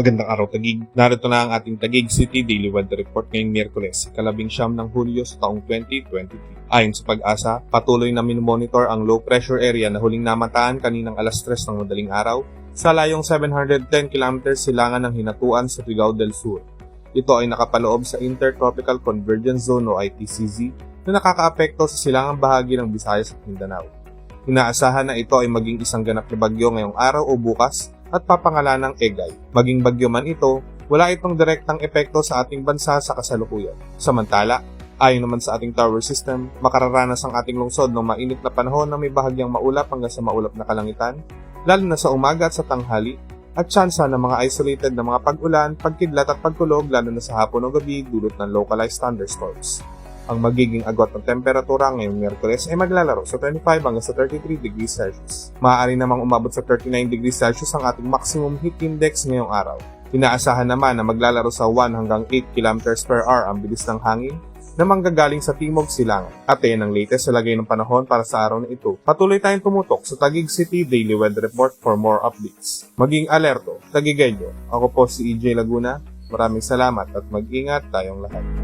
Magandang araw Tagig. Narito na ang ating Tagig City Daily Weather Report ngayong Miyerkules, kalabing siyam ng Hulyo sa taong 2023. Ayon sa pag-asa, patuloy na minomonitor ang low pressure area na huling namataan kaninang alas 3 ng madaling araw sa layong 710 km silangan ng Hinatuan sa Rigao del Sur. Ito ay nakapaloob sa Intertropical Convergence Zone o ITCZ na nakakaapekto sa silangang bahagi ng Visayas at Mindanao. Inaasahan na ito ay maging isang ganap na bagyo ngayong araw o bukas at papangalan ng Egay. Maging bagyo man ito, wala itong direktang epekto sa ating bansa sa kasalukuyan. Samantala, ayon naman sa ating tower system, makararanas ang ating lungsod ng mainit na panahon na may bahagyang maulap hanggang sa maulap na kalangitan, lalo na sa umaga at sa tanghali, at tsansa ng mga isolated na mga pag-ulan, pagkidlat at pagkulog lalo na sa hapon o gabi dulot ng localized thunderstorms. Ang magiging agwat ng temperatura ngayong Miyerkules ay maglalaro sa 25 hanggang sa 33 degrees Celsius. Maaari namang umabot sa 39 degrees Celsius ang ating maximum heat index ngayong araw. Inaasahan naman na maglalaro sa 1 hanggang 8 km per hour ang bilis ng hangin na manggagaling sa timog silangan. At yan ang latest sa lagay ng panahon para sa araw na ito. Patuloy tayong tumutok sa Taguig City Daily Weather Report for more updates. Maging alerto, Tagigenyo. Ako po si EJ Laguna. Maraming salamat at mag-ingat tayong lahat.